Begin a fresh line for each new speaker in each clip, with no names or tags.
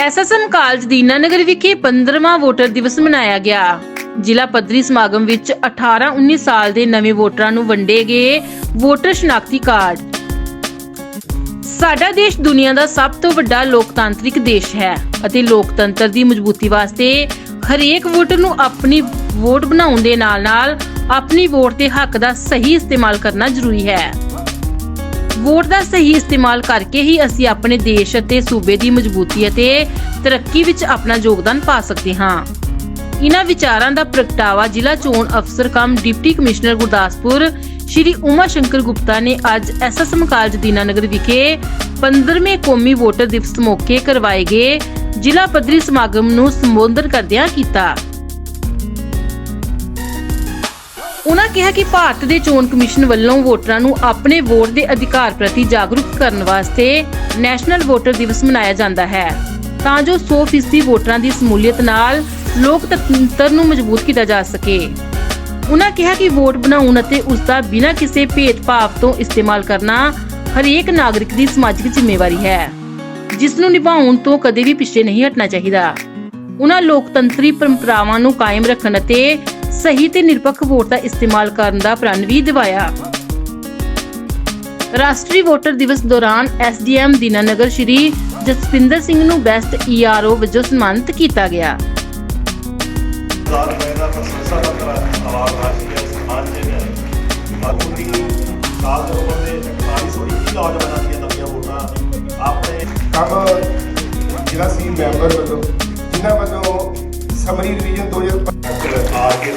SSM college Dinanagar ਵਿਖੇ 15ਵਾਂ voter ਦਿਵਸ ਮਨਾਇਆ ਗਿਆ। ਜ਼ਿਲ੍ਹਾ ਪੱਧਰੀ ਸਮਾਗਮ ਵਿੱਚ 18-19 ਸਾਲ ਦੇ ਨਵੇਂ ਵੋਟਰਾਂ ਨੂੰ ਵੰਡੇ ਗਏ ਵੋਟਰ ਸ਼ਨਾਖਤੀ ਕਾਰਡ। ਸਾਡਾ ਦੇਸ਼ ਦੁਨੀਆ ਦਾ ਸਭ ਤੋਂ ਵੱਡਾ ਲੋਕਤਾਂਤਰਿਕ ਦੇਸ਼ ਹੈ ਅਤੇ ਲੋਕਤੰਤਰ ਦੀ ਮਜ਼ਬੂਤੀ ਵਾਸਤੇ ਹਰੇਕ ਵੋਟਰ ਨੂੰ ਆਪਣੀ ਵੋਟ ਬਣਾਉਣ ਦੇ ਨਾਲ-ਨਾਲ ਆਪਣੀ ਵੋਟ ਦੇ ਹੱਕ ਦਾ ਸਹੀ ਇਸਤੇਮਾਲ ਕਰਨਾ ਜ਼ਰੂਰੀ ਹੈ। ਵੋਟ ਦਾ ਸਹੀ ਇਸਤੇਮਾਲ ਕਰਕੇ ਹੀ ਅਸੀਂ ਆਪਣੇ ਦੇਸ਼ ਅਤੇ ਸੂਬੇ ਦੀ ਮਜ਼ਬੂਤੀ ਅਤੇ ਤਰੱਕੀ ਵਿੱਚ ਆਪਣਾ ਯੋਗਦਾਨ ਪਾ ਸਕਦੇ ਹਾਂ। ਇਨ੍ਹਾਂ ਵਿਚਾਰਾਂ ਦਾ ਪ੍ਰਗਟਾਵਾ ਜ਼ਿਲ੍ਹਾ ਚੋਣ ਅਫਸਰ cum deputy commissioner Gurdaspur Shri Uma Shankar Gupta ਨੇ ਅੱਜ ਐਸਐਸਐਮ ਕਾਲਜ ਦੀਨਾਨਗਰ ਵਿਖੇ 15ਵੇਂ ਕੌਮੀ ਵੋਟਰ ਦਿਵਸ ਮੌਕੇ ਕਰਵਾਏ ਗਏ ਜ਼ਿਲ੍ਹਾ ਪੱਧਰੀ ਸਮਾਗਮ ਨੂੰ ਸੰਬੋਧਨ ਕਰਦਿਆਂ ਕੀਤਾ। ਉਨ੍ਹਾਂ ਕਿਹਾ ਕਿ ਭਾਰਤ ਦੇ ਚੋਣ ਕਮਿਸ਼ਨ ਵੱਲੋਂ ਵੋਟਰਾਂ ਨੂੰ ਆਪਣੇ ਵੋਟ ਦੇ ਅਧਿਕਾਰ ਪ੍ਰਤੀ ਜਾਗਰੂਕ ਕਰਨ ਵਾਸਤੇ ਨੈਸ਼ਨਲ ਵੋਟਰ ਦਿਵਸ ਮਨਾਇਆ ਜਾਂਦਾ ਹੈ। ਤਾਂ ਜੋ 100% ਵੋਟਰਾਂ ਦੀ ਸਮੂਲੀਅਤ ਨਾਲ ਲੋਕਤੰਤਰ ਨੂੰ ਮਜ਼ਬੂਤ ਕੀਤਾ ਜਾ ਸਕੇ। ਉਨ੍ਹਾਂ ਕਿਹਾ ਕਿ ਵੋਟ ਬਣਾਉਣ ਅਤੇ ਉਸ ਦਾ ਬਿਨਾਂ ਕਿਸੇ ਭੇਦਭਾਵ ਤੋਂ ਇਸਤੇਮਾਲ ਕਰਨਾ ਹਰੇਕ ਨਾਗਰਿਕ ਦੀ ਸਮਾਜਿਕ ਜ਼ਿੰਮੇਵਾਰੀ ਹੈ। ਜਿਸ ਨੂੰ ਨਿਭਾਉਣ ਤੋਂ ਕਦੇ ਵੀ ਪਿੱਛੇ ਨਹੀਂ ਹਟਣਾ ਚਾਹੀਦਾ। ਉਹਨਾਂ ਲੋਕਤੰਤਰੀ ਪਰੰਪਰਾਵਾਂ ਨੂੰ ਕਾਇਮ ਰੱਖਣ ਅਤੇ ਸਹੀ ਤੇ ਨਿਰਪੱਖ ਵੋਟ ਦਾ ਇਸਤੇਮਾਲ ਕਰਨ ਦਾ ਪ੍ਰਣ ਵੀ ਦਿਵਾਇਆ। ਰਾਸ਼ਟਰੀ ਵੋਟਰ ਦਿਵਸ ਦੌਰਾਨ ਐਸਡੀਐਮ ਦੀਨਾਨਗਰ ਸ਼੍ਰੀ ਜਸਪਿੰਦਰ ਸਿੰਘ ਨੂੰ ਬੈਸਟ ਈਆਰਓ ਵਜੋਂ ਸਨਮਾਨਿਤ ਕੀਤਾ ਗਿਆ।
ਹਜ਼ਾਰ ਰੁਪਏ ਦਾ ਪ੍ਰਸ਼ੰਸਾ ਪੱਤਰ ਅਵਾਰਡ ਰਾਸ਼ੀ ਹੈ ਸਨਮਾਨ ਜਿਹੜਾ ਹੈ ਬਾਕੀ ਸਾਲ ਦੇ ਉਮਰ ਦੇ 48 20 ਨੌਜਵਾਨਾਂ ਦੀਆਂ ਨਵੀਆਂ ਵੋਟਾਂ ਆਪਣੇ
ਕੰਮ ਜ਼ਿਲ੍ਹਾ ਸੀ ਮੈਂਬਰ ਵੱਲੋਂ, ਜਿਨ੍ਹਾਂ ਵੱਲੋਂ ਸਮਰੀ ਰਿਵੀਜ਼ਨ 2005
ਆ ਕੇ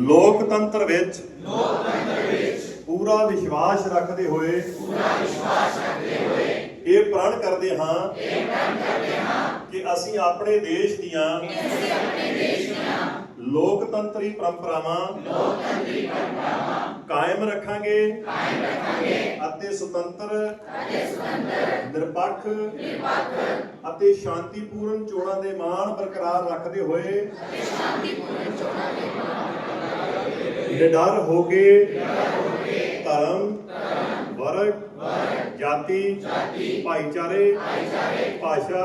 ਲੋਕਤੰਤਰ ਵਿੱਚ ਲੋਕਤੰਤਰ ਵਿੱਚ ਪੂਰਾ ਵਿਸ਼ਵਾਸ ਰੱਖਦੇ ਹੋਏ ਪੂਰਾ ਵਿਸ਼ਵਾਸ ਰੱਖਦੇ ਹੋਏ ਇਹ ਪ੍ਰਣ ਕਰਦੇ ਹਾਂ ਇਹ ਪ੍ਰਣ ਕਰਦੇ ਹਾਂ ਕਿ ਅਸੀਂ ਆਪਣੇ ਦੇਸ਼ ਦੀਆਂ ਅਸੀਂ ਆਪਣੇ ਦੇਸ਼ ਦੀਆਂ ਲੋਕਤੰਤਰੀ ਪਰੰਪਰਾਵਾਂ ਲੋਕਤੰਤਰੀ ਪਰੰਪਰਾਵਾਂ ਕਾਇਮ ਰੱਖਾਂਗੇ ਕਾਇਮ ਰੱਖਾਂਗੇ ਅਤੇ ਸੁਤੰਤਰ ਅਤੇ ਸੁਤੰਤਰ ਨਿਰਪੱਖ ਨਿਰਪੱਖ ਅਤੇ ਸ਼ਾਂਤੀਪੂਰਨ ਚੋਣਾਂ ਦੇ ਮਾਣ ਬਰਕਰਾਰ ਰੱਖਦੇ ਹੋਏ ਨਿਡਰ ਹੋ ਕੇ ਧਰਮ ਵਰਗ ਜਾਤੀ ਭਾਈਚਾਰੇ ਭਾਸ਼ਾ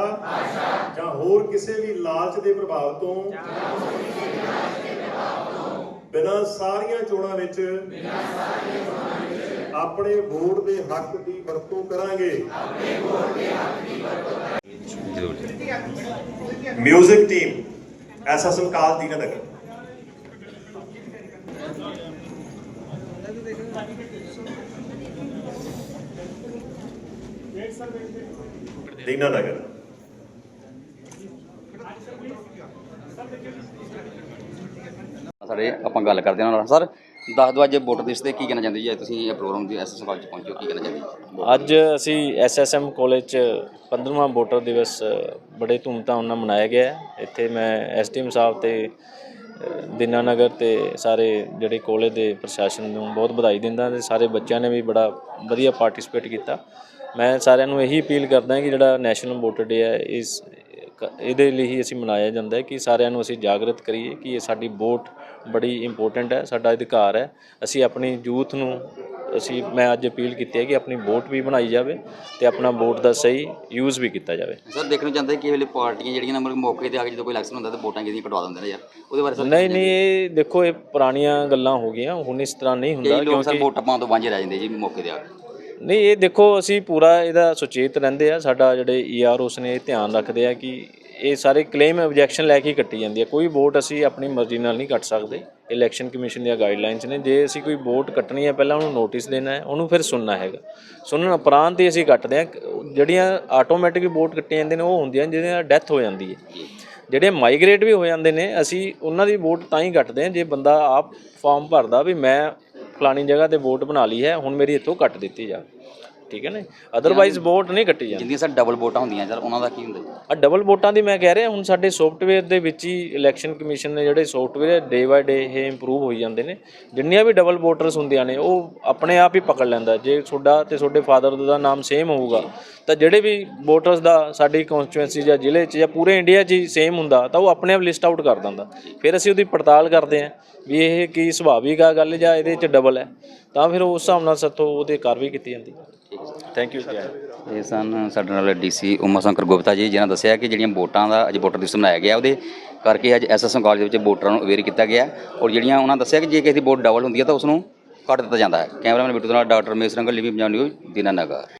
ਜਾਂ ਹੋਰ ਕਿਸੇ ਵੀ ਲਾਲਚ ਦੇ ਪ੍ਰਭਾਵ ਤੋਂ ਬਿਨਾਂ ਸਾਰੀਆਂ ਚੋਣਾਂ ਵਿੱਚ ਆਪਣੇ ਵੋਟ ਦੇ ਹੱਕ ਦੀ ਵਰਤੋਂ ਕਰਾਂਗੇ।
ਜ਼ਰੂਰ
music team SSM college Dinanagar Dinanagar
ਸਾਡੇ ਆਪਾਂ ਗੱਲ ਕਰਦੇ ਹਾਂ ਨਾਲ। ਸਰ ਦੱਸ ਦਿਓ ਅੱਜ ਵੋਟਰ ਦਿਵਸ ਤੇ ਕੀ ਕਹਿਣਾ ਚਾਹੁੰਦੇ ਜੀ? ਅੱਜ ਤੁਸੀਂ ਇਹ ਪ੍ਰੋਗਰਾਮ ਦੀ ਐਸਐਸ ਕਾਲਜ ਪਹੁੰਚੋ ਕੀ ਕਹਿਣਾ ਚਾਹੁੰਦੇ ਜੀ?
ਅੱਜ ਅਸੀਂ ਐਸਐਸਐਮ ਕਾਲਜ ਚ 15ਵਾਂ ਵੋਟਰ ਦਿਵਸ ਬੜੇ ਧੂਮਧਾਮ ਨਾਲ ਮਨਾਇਆ ਗਿਆ ਹੈ। ਇੱਥੇ ਮੈਂ ਐਸਡੀਐਮ ਸਾਹਿਬ ਤੇ ਦਿਨਾਨਗਰ ਤੇ ਸਾਰੇ ਜਿਹੜੇ ਕਾਲਜ ਦੇ ਪ੍ਰਸ਼ਾਸਨ ਨੂੰ ਬਹੁਤ ਵਧਾਈ ਦਿੰਦਾ ਤੇ ਸਾਰੇ ਬੱਚਿਆਂ ਨੇ ਵੀ ਬੜਾ ਵਧੀਆ ਪਾਰਟਿਸਿਪੇਟ ਕੀਤਾ। ਮੈਂ ਸਾਰਿਆਂ ਨੂੰ ਇਹੀ ਅਪੀਲ ਕਰਦਾ ਕਿ ਜਿਹੜਾ ਨੈਸ਼ਨਲ ਵੋਟਰ ਡੇ ਹੈ, ਇਸ ਇਹਦੇ ਲਈ ਹੀ ਅਸੀਂ ਮਨਾਇਆ ਜਾਂਦਾ ਹੈ ਕਿ ਸਾਰਿਆਂ ਨੂੰ ਅਸੀਂ ਜਾਗਰਤ ਕਰੀਏ ਕਿ ਇਹ ਸਾਡੀ ਵੋਟ ਬੜੀ ਇੰਪੋਰਟੈਂਟ ਹੈ, ਸਾਡਾ ਅਧਿਕਾਰ ਹੈ। ਅਸੀਂ ਆਪਣੀ ਯੂਥ ਨੂੰ ਅਸੀਂ ਮੈਂ ਅੱਜ ਅਪੀਲ ਕੀਤੀ ਹੈ ਕਿ ਆਪਣੀ ਵੋਟ ਵੀ ਬਣਾਈ ਜਾਵੇ ਤੇ ਆਪਣਾ ਵੋਟ ਦਾ ਸਹੀ ਯੂਜ਼ ਵੀ ਕੀਤਾ ਜਾਵੇ।
ਸਰ ਦੇਖਣਾ ਚਾਹੁੰਦੇ ਕਿ ਇਹ ਵੇਲੇ ਪਾਰਟੀਆਂ ਜਿਹੜੀਆਂ ਨਾ ਮਤਲਬ ਮੌਕੇ ਤੇ ਆ ਕੇ ਜਦੋਂ ਕੋਈ ਇਲੈਕਸ਼ਨ ਹੁੰਦਾ ਤਾਂ ਵੋਟਾਂ ਕਿਹਦੀਆਂ ਕਟਵਾ ਦਿੰਦੇ ਨੇ ਯਾਰ? ਉਹਦੇ ਬਾਰੇ ਸਰ
ਨਹੀਂ ਨਹੀਂ ਇਹ ਦੇਖੋ ਇਹ ਪੁਰਾਣੀਆਂ ਗੱਲਾਂ ਹੋ ਗਈਆਂ ਹੁਣ ਇਸ ਤਰ੍ਹਾਂ ਨਹੀਂ ਹੁੰਦਾ
ਕਈ ਲੋਕ ਸਰ ਵੋਟਾਂ ਪਾਉਣ ਤੋਂ ਵਾਂਝੇ ਰਹਿ ਜਾਂਦੇ ਜੀ ਮੌਕੇ ਤੇ ਆ ਕੇ।
ਨਹੀਂ ਇਹ ਦੇਖੋ ਅਸੀਂ ਪੂਰਾ ਇਹਦਾ ਸੁਚੇਤ ਰਹਿੰਦੇ ਆ। ਸਾਡਾ ਜਿਹੜੇ ਈਆਰ ਉਸ ਨੇ ਇਹ ਧਿਆਨ ਰੱਖਦੇ ਆ ਕਿ ਇਹ ਸਾਰੇ ਕਲੇਮ ਆਬਜੈਕਸ਼ਨ ਲੈ ਕੇ ਹੀ ਕੱਟੀ ਜਾਂਦੀ ਹੈ। ਕੋਈ ਵੋਟ ਅਸੀਂ ਆਪਣੀ ਮਰਜ਼ੀ ਨਾਲ ਨਹੀਂ ਕੱਟ ਸਕਦੇ। ਇਲੈਕਸ਼ਨ ਕਮਿਸ਼ਨ ਦੀਆਂ ਗਾਈਡਲਾਈਨਸ ਨੇ। ਜੇ ਅਸੀਂ ਕੋਈ ਵੋਟ ਕੱਟਣੀ ਹੈ, ਪਹਿਲਾਂ ਉਹਨੂੰ ਨੋਟਿਸ ਦੇਣਾ ਹੈ, ਉਹਨੂੰ ਫਿਰ ਸੁਣਨਾ ਹੈਗਾ। ਸੁਣਨ ਉਪਰੰਤ ਹੀ ਅਸੀਂ ਕੱਟਦੇ ਹਾਂ। ਜਿਹੜੀਆਂ ਆਟੋਮੈਟਿਕ ਵੋਟ ਕੱਟੀਆਂ ਜਾਂਦੀਆਂ ਨੇ, ਉਹ ਹੁੰਦੀਆਂ ਜਿਹਨਾਂ ਡੈਥ ਹੋ ਜਾਂਦੀ ਹੈ। ਜਿਹੜੇ ਮਾਈਗ੍ਰੇਟ ਵੀ ਹੋ ਜਾਂਦੇ ਨੇ, ਅਸੀਂ ਉਹਨਾਂ ਦੀ ਵੋਟ ਤਾਂ ਹੀ ਕੱਟਦੇ ਹਾਂ, ਜੇ ਬੰਦਾ ਆਪ ਫਾਰਮ ਭਰਦਾ ਵੀ ਮੈਂ ਫਲਾਣੀ ਜਗ੍ਹਾ ਤੇ ਵੋਟ ਬਣਾ ਲਈ ਹੈ, ਹੁਣ ਮੇਰੀ ਇੱਥੋਂ ਕੱਟ ਦਿੱਤੀ ਜਾਵੇ। ਠੀਕ ਹੈ ਨਾ ਅਦਰਵਾਈਜ਼ ਵੋਟ ਨਹੀਂ ਕੱਟੀ ਜਾਂਦੀ।
ਜਿੰਦੀਆਂ ਸਰ ਡਬਲ ਵੋਟਾਂ ਹੁੰਦੀਆਂ ਸਰ ਉਹਨਾਂ ਦਾ ਕੀ ਹੁੰਦਾ ਜੀ?
ਆ ਡਬਲ ਵੋਟਾਂ ਦੀ ਮੈਂ ਕਹਿ ਰਿਹਾ ਹੁਣ ਸਾਡੇ ਸੌਫਟਵੇਅਰ ਦੇ ਵਿੱਚ ਹੀ ਇਲੈਕਸ਼ਨ ਕਮਿਸ਼ਨ ਨੇ ਜਿਹੜੇ ਸੌਫਟਵੇਅਰ ਡੇ ਬਾਏ ਡੇ ਇਹ ਇੰਪਰੂਵ ਹੋਈ ਜਾਂਦੇ ਨੇ। ਜਿੰਨੀਆਂ ਵੀ ਡਬਲ ਵੋਟਰਸ ਹੁੰਦੀਆਂ ਨੇ ਉਹ ਆਪਣੇ ਆਪ ਹੀ ਪਕੜ ਲੈਂਦਾ। ਜੇ ਤੁਹਾਡਾ ਤੇ ਤੁਹਾਡੇ ਫਾਦਰ ਦਾ ਨਾਮ ਸੇਮ ਹੋਊਗਾ ਤਾਂ ਜਿਹੜੇ ਵੀ ਵੋਟਰਸ ਦਾ ਸਾਡੀ ਕਨਸਟੀਟੂਐਂਸੀ ਜਾਂ ਜ਼ਿਲ੍ਹੇ 'ਚ ਜਾਂ ਪੂਰੇ ਇੰਡੀਆ 'ਚ ਹੀ ਸੇਮ ਹੁੰਦਾ ਤਾਂ ਉਹ ਆਪਣੇ ਆਪ ਲਿਸਟ ਆਊਟ ਕਰ ਦਿੰਦਾ। ਫਿਰ ਅਸੀਂ ਉਹਦੀ ਪੜਤਾਲ ਕਰਦੇ ਹਾਂ ਵੀ ਇਹ ਕੀ ਸੁਭਾਵਿਕ ਆ ਗੱਲ ਜਾਂ ਇਹਦੇ 'ਚ ਡਬਲ ਹੈ। ਤਾਂ ਫਿਰ ਉਸ ਹਿਸਾਬ ਨਾਲ ਸਾਥੋਂ ਉਹਦੇ ਕਾਰਵਾਈ ਕੀਤੀ ਜਾਂਦੀ। ਥੈਂਕ ਯੂ ਸਰ
ਇਹ ਸਨ ਸਾਡੇ ਨਾਲ ਡੀਸੀ ਉਮਾ ਸ਼ੰਕਰ ਗੁਪਤਾ ਜੀ, ਜਿਨ੍ਹਾਂ ਦੱਸਿਆ ਕਿ ਜਿਹੜੀਆਂ ਵੋਟਾਂ ਦਾ ਅੱਜ ਵੋਟਰ ਦਿਵਸ ਮਨਾਇਆ ਗਿਆ, ਉਹਦੇ ਕਰਕੇ ਅੱਜ ਐਸਐਸਐਮ ਕਾਲਜ ਦੇ ਵਿੱਚ ਵੋਟਰਾਂ ਨੂੰ ਅਵੇਅਰ ਕੀਤਾ ਗਿਆ। ਔਰ ਜਿਹੜੀਆਂ ਉਹਨਾਂ ਦੱਸਿਆ ਕਿ ਜੇ ਕਿਸੇ ਦੀ ਵੋਟ ਡਬਲ ਹੁੰਦੀ ਹੈ ਤਾਂ ਉਸ ਨੂੰ ਕੱਟ ਦਿੱਤਾ ਜਾਂਦਾ ਹੈ। ਕੈਮਰਾਮੈਨ ਬਿੱਟੂ ਨਾਲ ਡਾਕਟਰ ਮੇਸ ਰੰਗਲ, ਲਿਵੀ ਪੰਜਾਬ ਨਿਊਜ਼ ਦੀਨਾਨਗਰ